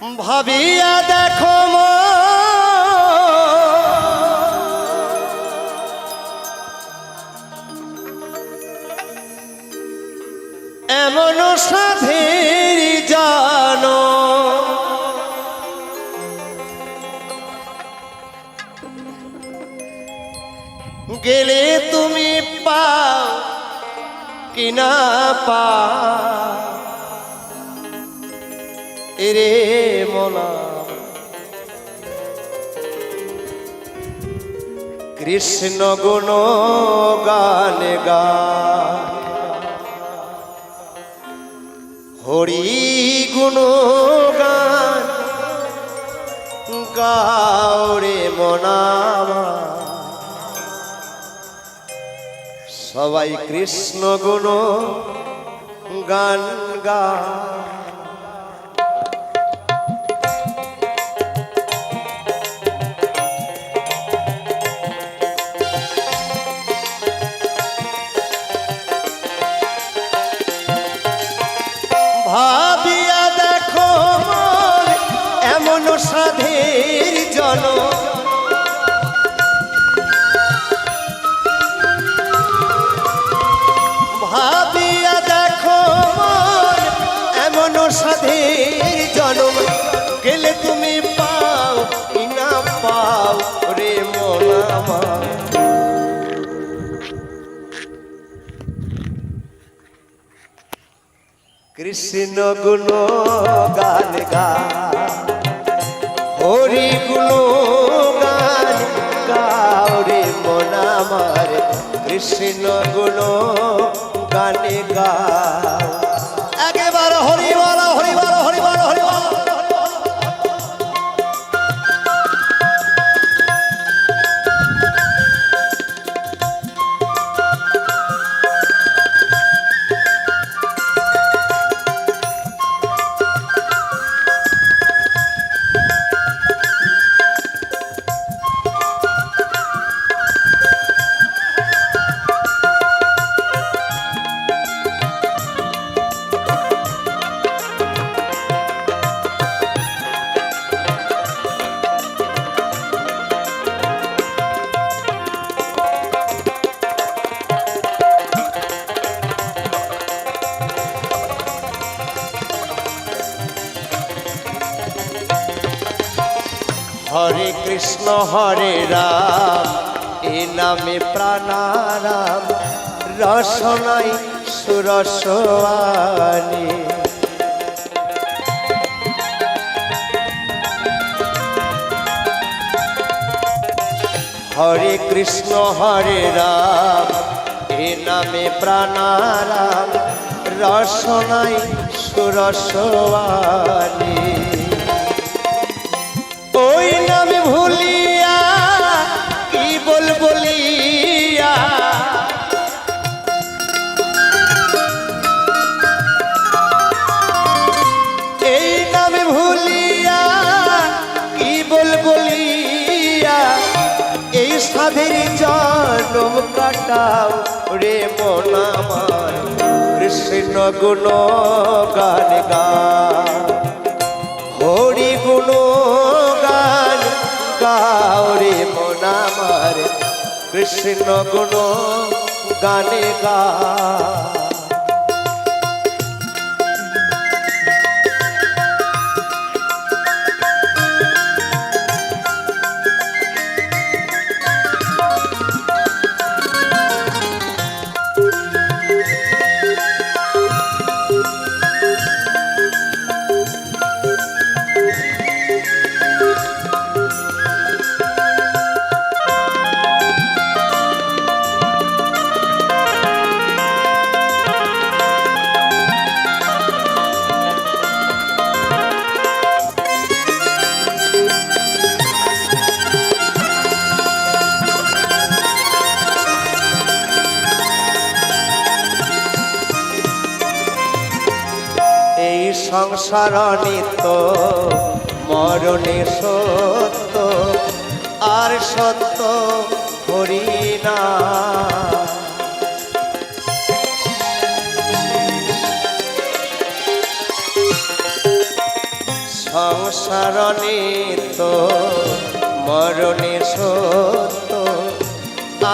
ভাবিয়া দেখো মন, এমন সাধের জানো। গেলে তুমি পাও কিনা পা এরে মনা। কৃষ্ণ গুণ গান গা। হরি গুণ গান গাওরে মনামা সবাই কৃষ্ণ গুণ গান গা। কৃষ্ণ গুণ গান গা। হরি গুণ গান গাওরে মন আমার। কৃষ্ণ গুণ গান গা। একেবারে হরি হরে কৃষ্ণ, হরে রাম। এ নামে প্রাণারাম, রসনাই সুরসওয়ানি হরে কৃষ্ণ, হরে রাম, এ নামে প্রাণারাম, রসনাই সুরসওয়ানি ওই নামে ভুলিয়া, কি বল বলিয়া? এই নামে ভুলিয়া, কি বল বলিয়া? এই সাধের জন্ম কাটাও রে মন আমার, কৃষ্ণ গুণ গান গা। কৃষ্ণ গুণ গানে গা। সংসার নিত্য মরণে সত্য, আর সত্য হরিণা সংসার নিত্য মরণে সত্য,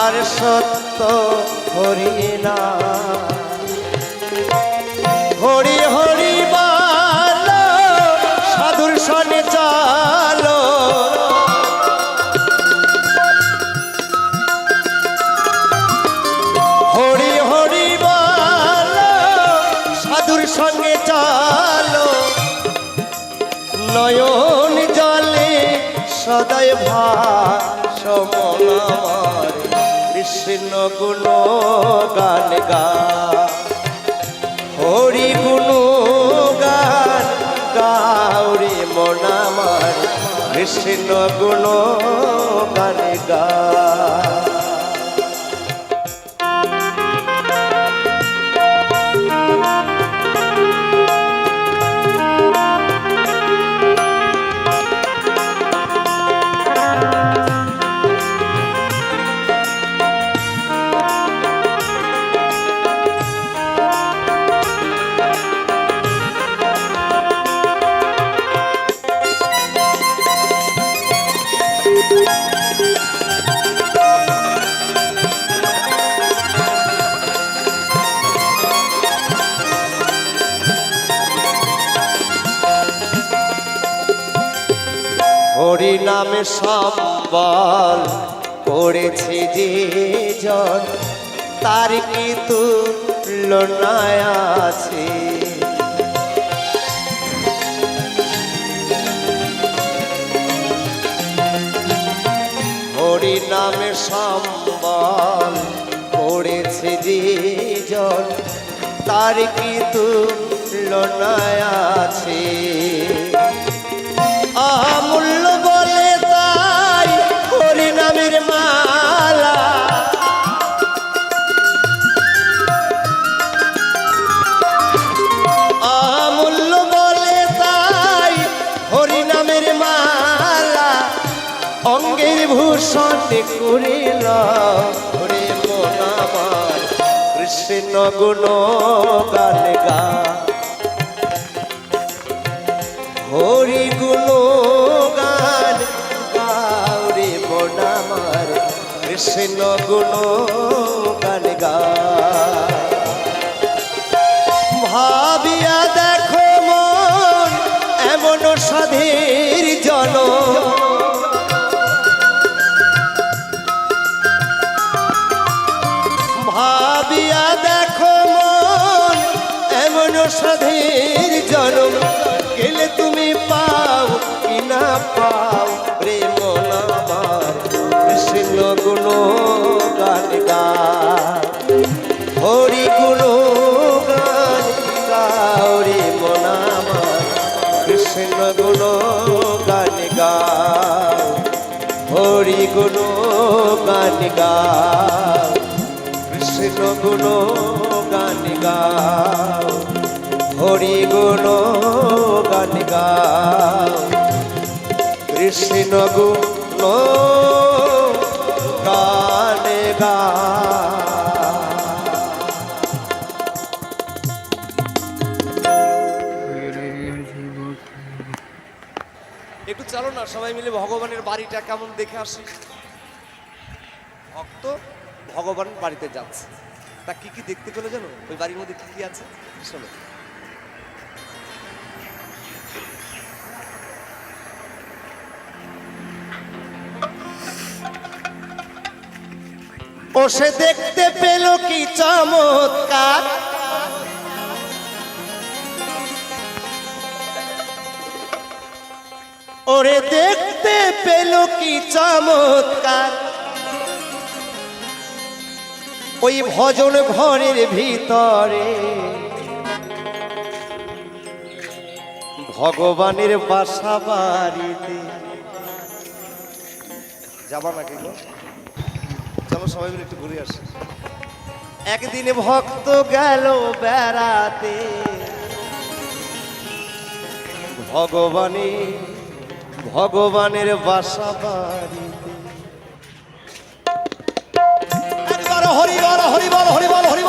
আর সত্য হরিনা হরি হরি সদয় ভাষমনার কৃষ্ণ গুণ গান গা হরি গুণ গান গাউরি মনামার কৃষ্ণ গুণ গান গা নামে সম্বল করেছে যে জন তার কি তুলনায় আছে? হরি নামে সম্বল করেছে যে জন তার কি তুলনায় আছে? ভূষণ করিল মন আমার। কৃষ্ণ গুণ গান গা। হরি গুণ গান গাউরে মনামার কৃষ্ণ গুণ গান গা। ভাবিয়া দেখো মন, এমন সাধীর জন সাধীর জনম। গেলে তুমি পাও কি না পাও? প্রেম কৃষ্ণ গুণ গান গা হরি গুণ গান মন আমার, কৃষ্ণ গুণ গান গা হরি গুণ গান গা কৃষ্ণ গুণ গান গাও। হরি গুণ গান কৃষ্ণ গুণ গান গা একটু চলো না, সবাই মিলে ভগবানের বাড়িটা কেমন দেখে আসি। ভক্ত ভগবান বাড়িতে যাচ্ছে। তা কি কি দেখতে পেল জানো? ওই বাড়ির মধ্যে কি কি আছে? শোনো ও সে দেখতে পেল কি চমৎকার। ওরে দেখতে পেল কি চমৎকার। ওই ভজন ঘরের ভিতরে ভগবানের বাসা বাড়িতে। যাবা নাকি চলো সবাই মিলে একটু ঘুরে আসি। একদিন ভক্ত গেল বেড়াতে। ভগবানের ভগবানের বাসা বাড়িতে। একবার হরি বল হরি